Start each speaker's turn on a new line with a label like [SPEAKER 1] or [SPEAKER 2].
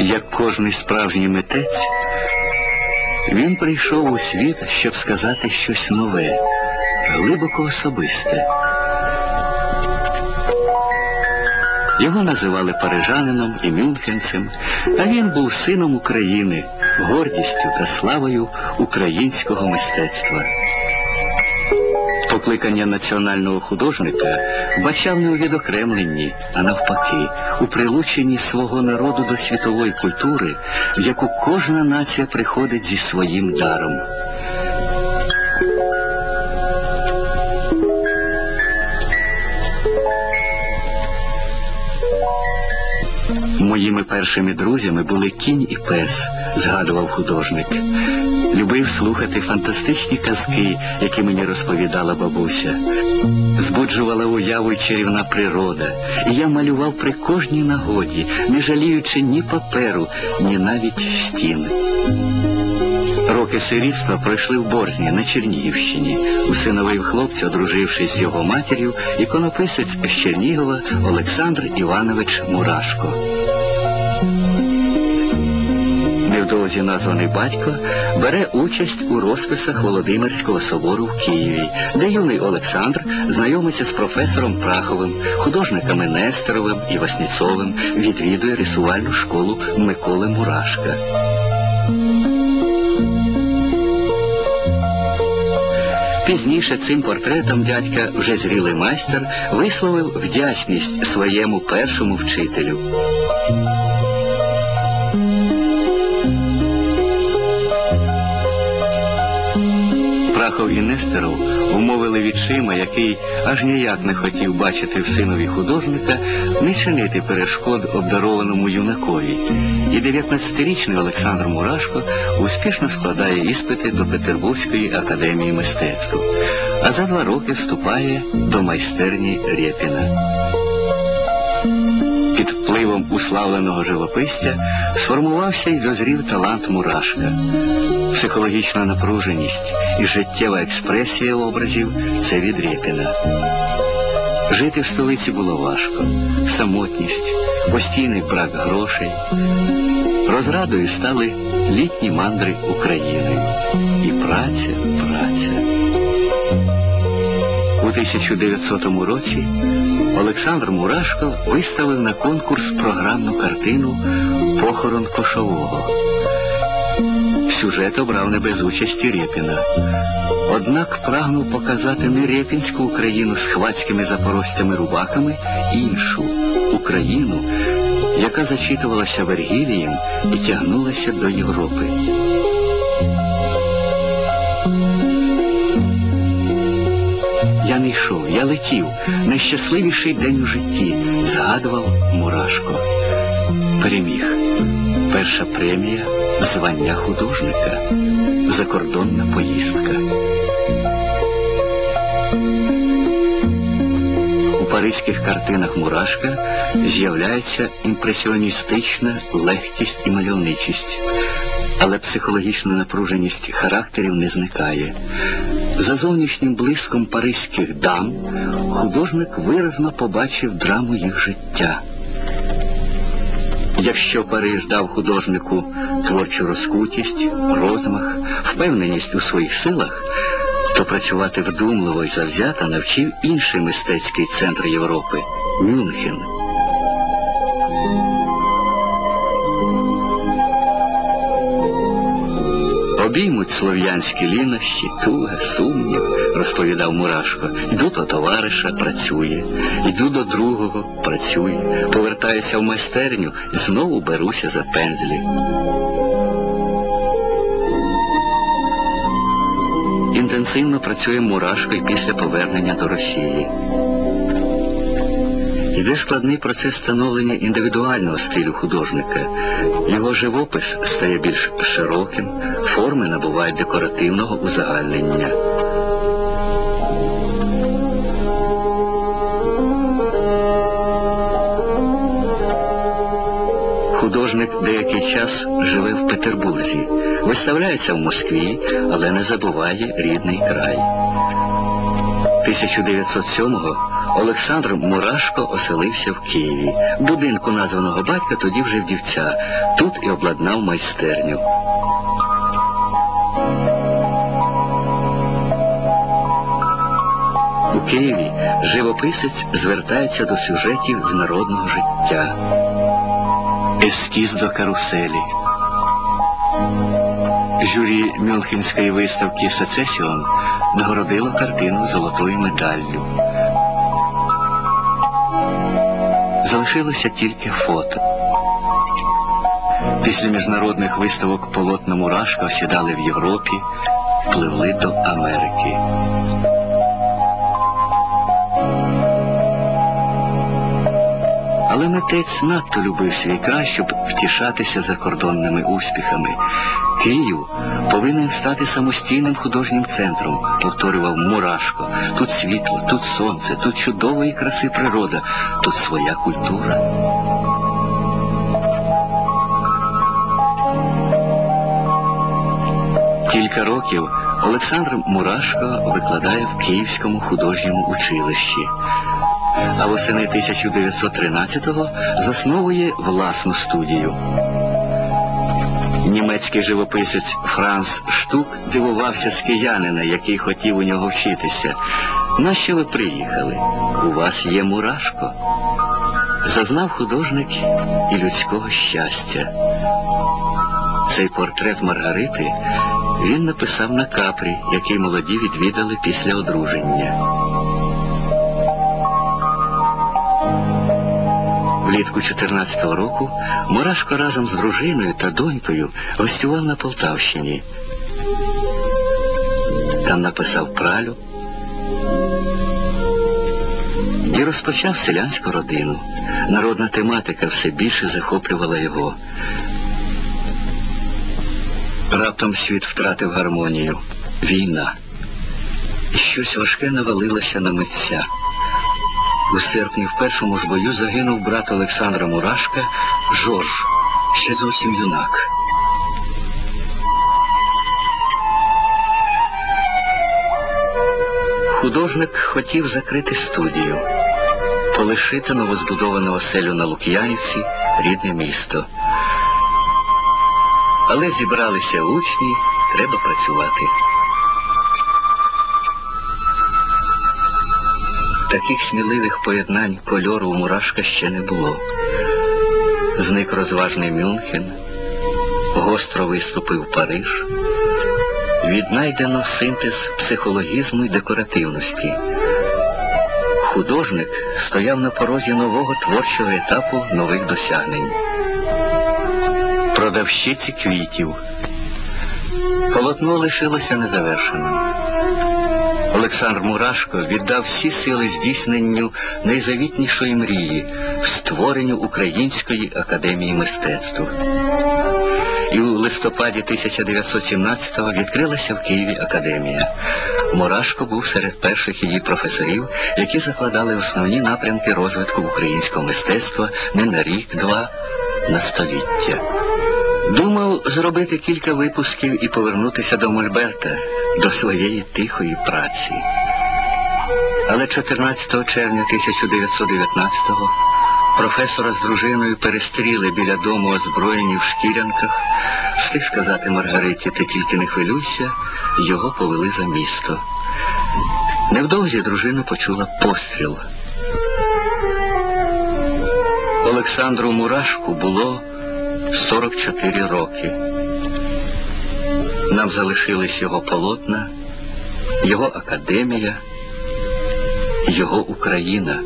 [SPEAKER 1] Як кожний справжній митець, він прийшов у світ, щоб сказати щось нове, глибоко особисте. Його називали парижанином і мюнхенцем, а він був сином України, гордістю та славою українського мистецтва. Покликання національного художника бачав не у відокремленні, а навпаки, у прилученні свого народу до світової культури, в яку кожна нація приходить зі своїм даром. Моїми першими друзями були кінь і пес, згадував художник. Любив слухати фантастичні казки, які мені розповідала бабуся. Збуджувала уяву й чарівна природа, і я малював при кожній нагоді, не жаліючи ні паперу, ні навіть стін. Роки сирітства пройшли в Борзні на Чернігівщині. Усиновив хлопця, одружившись з його матір'ю, іконописець з Чернігова Олександр Іванович Мурашко. Невдовзі названий батько бере участь у розписах Володимирського собору в Києві, де юний Олександр знайомиться з професором Праховим, художниками Нестеровим і Васніцовим, відвідує рисувальну школу Миколи Мурашка. Пізніше цим портретом дядька, вже зрілий майстер, висловив вдячність своєму першому вчителю. Прахов і Нестеров умовили відчима, який аж ніяк не хотів бачити в синові художника, не чинити перешкод обдарованому юнакові. І 19-річний Олександр Мурашко успішно складає іспити до Петербурзької академії мистецтв, а за два роки вступає до майстерні Рєпіна. Впливом уславленого живописця сформувався й дозрів талант Мурашка. Психологічна напруженість і життєва експресія образів це від Рєпіна. Жити в столиці було важко, самотність, постійний брак грошей. Розрадою стали літні мандри Україною. І праця, праця. У 1900 році Олександр Мурашко виставив на конкурс програмну картину Похорон кошового. Сюжет обрав не без участі Рєпіна. Однак прагнув показати не Рєпінську Україну з хвацькими запорожцями-рубаками, іншу Україну, яка зачитувалася Вергілієм і тягнулася до Європи. Не йшов, я летів. Найщасливіший день у житті, згадував Мурашко. Переміг. Перша премія звання художника. Закордонна поїздка. У паризьких картинах Мурашка з'являється імпресіоністична легкість і мальовничість, але психологічна напруженість характерів не зникає. За зовнішнім блиском паризьких дам художник виразно побачив драму їх життя. Якщо Париж дав художнику творчу розкутість, розмах, впевненість у своїх силах, то працювати вдумливо і завзято навчив інший мистецький центр Європи Мюнхен. Обіймуть слов'янські лінощі, туга, сумнів, розповідав Мурашко. Йду до товариша, працює, йду до другого, працює, повертаюся в майстерню, знову беруся за пензлі. Інтенсивно працює Мурашко і після повернення до Росії. Йде складний процес становлення індивідуального стилю художника. Його живопис стає більш широким, форми набувають декоративного узагальнення. Художник деякий час живе в Петербурзі, виставляється в Москві, але не забуває рідний край. 1907-го Олександр Мурашко оселився в Києві. Будинку названого батька тоді вже вдівця. Тут і обладнав майстерню. У Києві живописець звертається до сюжетів з народного життя. Ескіз до каруселі. Журі Мюнхенської виставки Сецесіон нагородило картину золотою медаллю. Залишилося тільки фото. Після міжнародних виставок полотна Мурашка осідали в Європі, пливли до Америки. Але митець надто любив свій край, щоб втішатися закордонними успіхами. Київ повинен стати самостійним художнім центром, повторював Мурашко. Тут світло, тут сонце, тут чудової краси природа, тут своя культура. Кілька років Олександр Мурашко викладає в Київському художньому училищі а восени 1913-го засновує власну студію. Німецький живописець Франц Штук дивувався з киянина, який хотів у нього вчитися. Нащо ви приїхали? У вас є мурашко. Зазнав художник і людського щастя. Цей портрет Маргарити він написав на капрі, який молоді відвідали після одруження. Влітку 14-го року Мурашко разом з дружиною та донькою гостював на Полтавщині. Там написав пралю і розпочав селянську родину. Народна тематика все більше захоплювала його. Раптом світ втратив гармонію. Війна. Щось важке навалилося на митця. У серпні в першому ж бою загинув брат Олександра Мурашка Жорж, ще зовсім юнак. Художник хотів закрити студію, полишити новозбудовану оселю на Лук'янівці, рідне місто. Але зібралися учні, треба працювати. Таких сміливих поєднань кольору у Мурашка ще не було. Зник розважний Мюнхен, гостро виступив Париж. Віднайдено синтез психологізму і декоративності. Художник стояв на порозі нового творчого етапу нових досягнень. Продавщиці квітів. Полотно лишилося незавершеним. Олександр Мурашко віддав всі сили здійсненню найзавітнішої мрії створенню Української академії мистецтв. І у листопаді 1917-го відкрилася в Києві академія. Мурашко був серед перших її професорів, які закладали основні напрямки розвитку українського мистецтва не на рік-два, на століття. Думав зробити кілька випусків і повернутися до Мольберта, до своєї тихої праці. Але 14 червня 1919-го професора з дружиною перестріли біля дому озброєні в шкірянках. Встиг сказати Маргариті, ти тільки не хвилюйся, його повели за місто. Невдовзі дружина почула постріл. Олександру Мурашку було 44 роки. Нам залишились його полотна, його академія, його Україна.